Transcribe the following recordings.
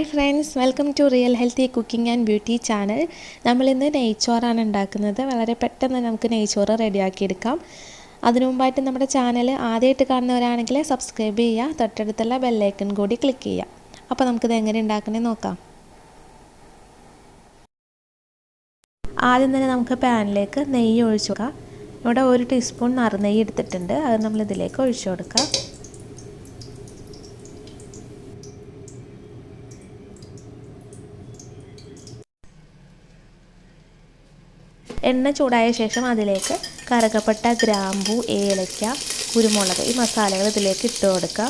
Hi friends welcome to real healthy cooking and beauty channel. നമ്മളിന്ന് നെയ്ച്ചോറാണ് ഉണ്ടാക്കുന്നത്. വളരെ പെട്ടെന്ന് നമുക്ക് നെയ്ച്ചോറ് റെഡിയാക്കിയെടുക്കാം. അതിനു മുമ്പായിട്ട് നമ്മുടെ ചാനൽ ആദ്യമായിട്ട് കാണുന്നവരാണെങ്കിൽ സബ്സ്ക്രൈബ് ചെയ്യുക തൊട്ടടുത്തുള്ള ബെല്ലൈക്കൺ കൂടി ക്ലിക്ക് ചെയ്യുക. അപ്പോൾ നമുക്കിത് എങ്ങനെ ഉണ്ടാക്കണേ നോക്കാം. ആദ്യം തന്നെ നമുക്ക് പാനിലേക്ക് നെയ്യ് ഒഴിച്ചു കൊടുക്കാം. ഇവിടെ ഒരു ടീസ്പൂൺ നറുനെയ്യ് എടുത്തിട്ടുണ്ട്. അത് നമ്മളിതിലേക്ക് ഒഴിച്ചു കൊടുക്കാം. എണ്ണ ചൂടായ ശേഷം അതിലേക്ക് കറുകപ്പെട്ട ഗ്രാമ്പു ഏലക്ക കുരുമുളക് ഈ മസാലകൾ ഇതിലേക്ക് ഇട്ട് കൊടുക്കുക.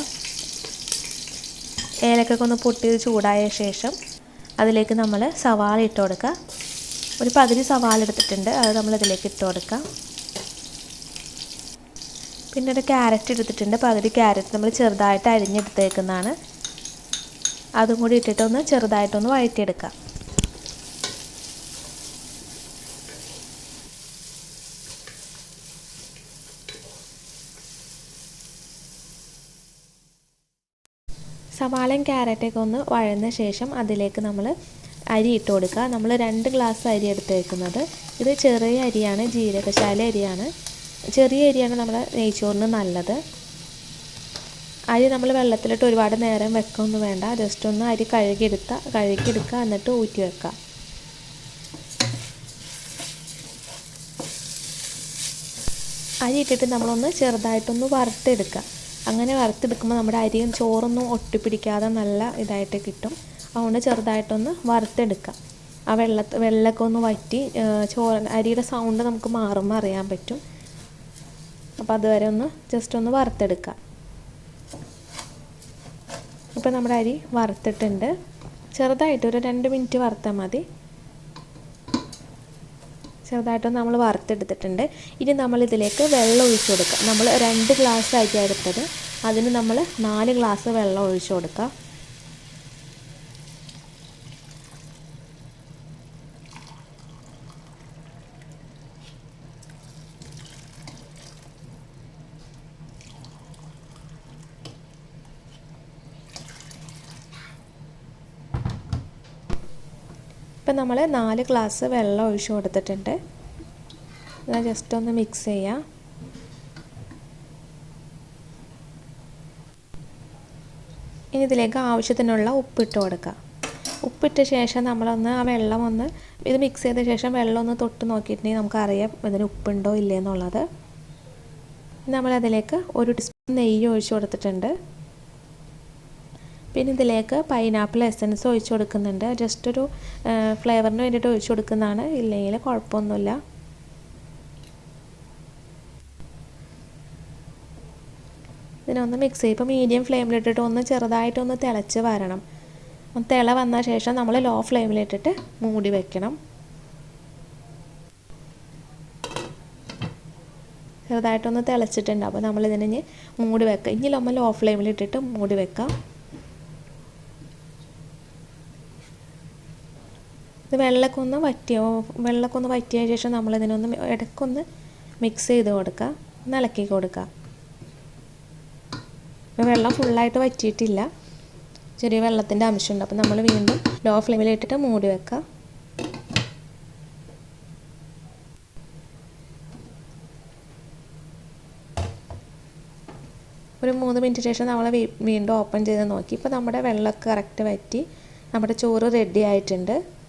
ഏലക്കൊക്കെ ഒന്ന് പൊട്ടി ചൂടായ ശേഷം അതിലേക്ക് നമ്മൾ സവാള ഇട്ട് കൊടുക്കുക. ഒരു പകുതി സവാള എടുത്തിട്ടുണ്ട് അത് നമ്മൾ ഇതിലേക്ക് ഇട്ട് കൊടുക്കുക. പിന്നെ ഒരു ക്യാരറ്റ് എടുത്തിട്ടുണ്ട് പകുതി ക്യാരറ്റ് നമ്മൾ ചെറുതായിട്ട് അരിഞ്ഞെടുത്തേക്കുന്നതാണ്. അതും കൂടി ഇട്ടിട്ടൊന്ന് ചെറുതായിട്ടൊന്ന് വഴറ്റിയെടുക്കാം സവാളയും ക്യാരറ്റൊക്കെ ഒന്ന് വഴന്ന ശേഷം അതിലേക്ക് നമ്മൾ അരി ഇട്ട് കൊടുക്കുക. നമ്മൾ രണ്ട് ഗ്ലാസ് അരി എടുത്ത് വെക്കുന്നത്. ഇത് ചെറിയ അരിയാണ് ജീരകശാല അരിയാണ്. ചെറിയ അരിയാണ് നമ്മുടെ നെയ്ച്ചോറിന് നല്ലത്. അരി നമ്മൾ വെള്ളത്തിലിട്ട് ഒരുപാട് നേരം വെക്കൊന്നും വേണ്ട. ജസ്റ്റ് ഒന്ന് അരി കഴുകിയെടുത്ത കഴുകിയെടുക്കുക എന്നിട്ട് ഊറ്റി വെക്കുക. അരി ഇട്ടിട്ട് നമ്മളൊന്ന് ചെറുതായിട്ടൊന്ന് വറുത്തെടുക്കുക. അങ്ങനെ വറുത്തെടുക്കുമ്പോൾ നമ്മുടെ അരിയും ചോറൊന്നും ഒട്ടിപ്പിടിക്കാതെ നല്ല ഇതായിട്ട് കിട്ടും. അതുകൊണ്ട് ചെറുതായിട്ടൊന്ന് വറുത്തെടുക്കാം. ആ വെള്ള വെള്ളമൊക്കെ ഒന്ന് വറ്റി ചോറ് അരിയുടെ സൗണ്ട് നമുക്ക് മാറുമ്പോൾ അറിയാൻ പറ്റും. അപ്പോൾ അതുവരെ ഒന്ന് ജസ്റ്റ് ഒന്ന് വറുത്തെടുക്കാം. ഇപ്പോൾ നമ്മുടെ അരി വറുത്തിട്ടുണ്ട്. ചെറുതായിട്ട് ഒരു രണ്ട് മിനിറ്റ് വറുത്താൽ മതി. ചെറുതായിട്ടൊന്ന് നമ്മൾ വറുത്തെടുത്തിട്ടുണ്ട്. ഇനി നമ്മൾ ഇതിലേക്ക് വെള്ളം ഒഴിച്ചു കൊടുക്കുക നമ്മൾ രണ്ട് ഗ്ലാസ് അരി എടുത്തത്. അതിന് നമ്മൾ നാല് ഗ്ലാസ് വെള്ളം ഒഴിച്ചു കൊടുക്കുക ഇപ്പം നമ്മൾ നാല് ഗ്ലാസ് വെള്ളം ഒഴിച്ച് കൊടുത്തിട്ടുണ്ട്. ജസ്റ്റ് ഒന്ന് മിക്സ് ചെയ്യാം. ഇനി ഇതിലേക്ക് ആവശ്യത്തിനുള്ള ഉപ്പിട്ട് കൊടുക്കുക ഉപ്പിട്ട ശേഷം നമ്മളൊന്ന് ആ വെള്ളം ഒന്ന് ഇത് മിക്സ് ചെയ്ത ശേഷം വെള്ളം ഒന്ന് തൊട്ട് നോക്കിയിട്ടുണ്ടെങ്കിൽ നമുക്കറിയാം ഇതിന് ഉപ്പുണ്ടോ ഇല്ലേ എന്നുള്ളത്. നമ്മളതിലേക്ക് ഒരു ടീസ്പൂൺ നെയ്യ് ഒഴിച്ച് കൊടുത്തിട്ടുണ്ട്. പിന്നെ ഇതിലേക്ക് പൈനാപ്പിൾ എസൻസ് ഒഴിച്ച് കൊടുക്കുന്നുണ്ട്. ജസ്റ്റ് ഒരു ഫ്ലേവറിന് വേണ്ടിയിട്ട് ഒഴിച്ചു കൊടുക്കുന്നതാണ്. ഇല്ലെങ്കിൽ കുഴപ്പമൊന്നുമില്ല. ഇതിനൊന്ന് മിക്സ് ചെയ്യും ഇപ്പോൾ മീഡിയം ഫ്ലെയിമിലിട്ടിട്ട് ഒന്ന് ചെറുതായിട്ടൊന്ന് തിളച്ച് വരണം. തിള വന്ന ശേഷം നമ്മൾ ലോ ഫ്ലെയിമിലിട്ടിട്ട് മൂടി വെക്കണം. ചെറുതായിട്ടൊന്ന് തിളച്ചിട്ടുണ്ട്. അപ്പോൾ നമ്മളിതിനെ മൂടി വെക്കാം. ഇനി നമ്മൾ ലോ ഫ്ലെയിമിലിട്ടിട്ട് മൂടി വെക്കാം. ഇത് വെള്ളമൊക്കെ ഒന്ന് വെള്ളക്കൊന്ന് ഒന്ന് വറ്റിയ ശേഷം നമ്മളിതിനൊന്ന് ഇടയ്ക്കൊന്ന് മിക്സ് ചെയ്ത് കൊടുക്കുക. ഒന്ന് ഇളക്കി കൊടുക്കുക. ഇപ്പോൾ വെള്ളം ഫുള്ളായിട്ട് വറ്റിയിട്ടില്ല. ചെറിയ വെള്ളത്തിന്റെ അംശമുണ്ട്. അപ്പോൾ നമ്മൾ വീണ്ടും ലോ ഫ്ലെയിമിലിട്ടിട്ട് മൂടി വെക്കുക. ഒരു മൂന്ന് മിനിറ്റ് ശേഷം നമ്മൾ വീണ്ടും ഓപ്പൺ ചെയ്ത് നോക്കി. ഇപ്പോൾ നമ്മുടെ വെള്ളമൊക്കെ കറക്റ്റ് വറ്റി. നമ്മുടെ ചോറ് റെഡി ആയിട്ടുണ്ട്.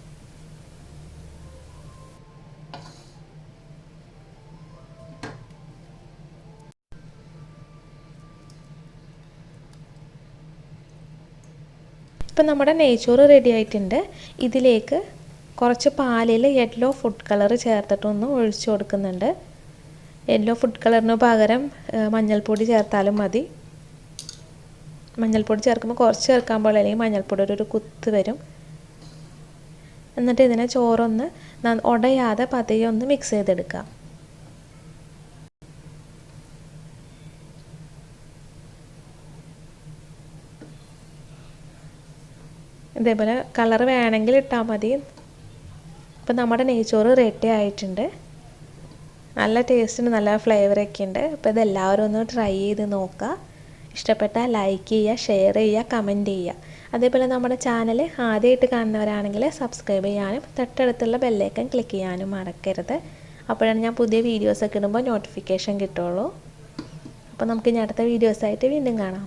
ഇപ്പം നമ്മുടെ നെയ്ച്ചോറ് റെഡി ആയിട്ടുണ്ട്. ഇതിലേക്ക് കുറച്ച് പാലിൽ യെല്ലോ ഫുഡ് കളർ ചേർത്തിട്ടൊന്ന് ഒഴിച്ചു കൊടുക്കുന്നുണ്ട്. യെല്ലോ ഫുഡ് കളറിന് പകരം മഞ്ഞൾപ്പൊടി ചേർത്താലും മതി. മഞ്ഞൾപ്പൊടി ചേർക്കുമ്പോൾ കുറച്ച് ചേർക്കാൻ പോലെ അല്ലെങ്കിൽ മഞ്ഞൾപ്പൊടി ഒരു കുത്ത് വരും. എന്നിട്ട് ഇതിനെ ചോറൊന്ന് ഉടയാതെ പതിയെ ഒന്ന് മിക്സ് ചെയ്തെടുക്കുക. ഇതേപോലെ കളർ വേണമെങ്കിൽ ഇട്ടാൽ മതി. ഇപ്പം നമ്മുടെ നെയ്ച്ചോറ് റെഡി ആയിട്ടുണ്ട്. നല്ല ടേസ്റ്റിന് നല്ല ഫ്ലേവറൊക്കെ ഉണ്ട്. അപ്പോൾ ഇതെല്ലാവരും ഒന്ന് ട്രൈ ചെയ്ത് നോക്കുക. ഇഷ്ടപ്പെട്ടാൽ ലൈക്ക് ചെയ്യുക ഷെയർ ചെയ്യുക കമന്റ് ചെയ്യുക. അതേപോലെ നമ്മുടെ ചാനൽ ആദ്യമായിട്ട് കാണുന്നവരാണെങ്കിൽ സബ്സ്ക്രൈബ് ചെയ്യാനും തൊട്ടടുത്തുള്ള ബെല്ലേക്കൻ ക്ലിക്ക് ചെയ്യാനും മറക്കരുത്. അപ്പോഴാണ് ഞാൻ പുതിയ വീഡിയോസൊക്കെ ഇടുമ്പോൾ നോട്ടിഫിക്കേഷൻ കിട്ടുള്ളൂ അപ്പോൾ നമുക്ക് ഇനി അടുത്ത വീഡിയോസായിട്ട് വീണ്ടും കാണാം.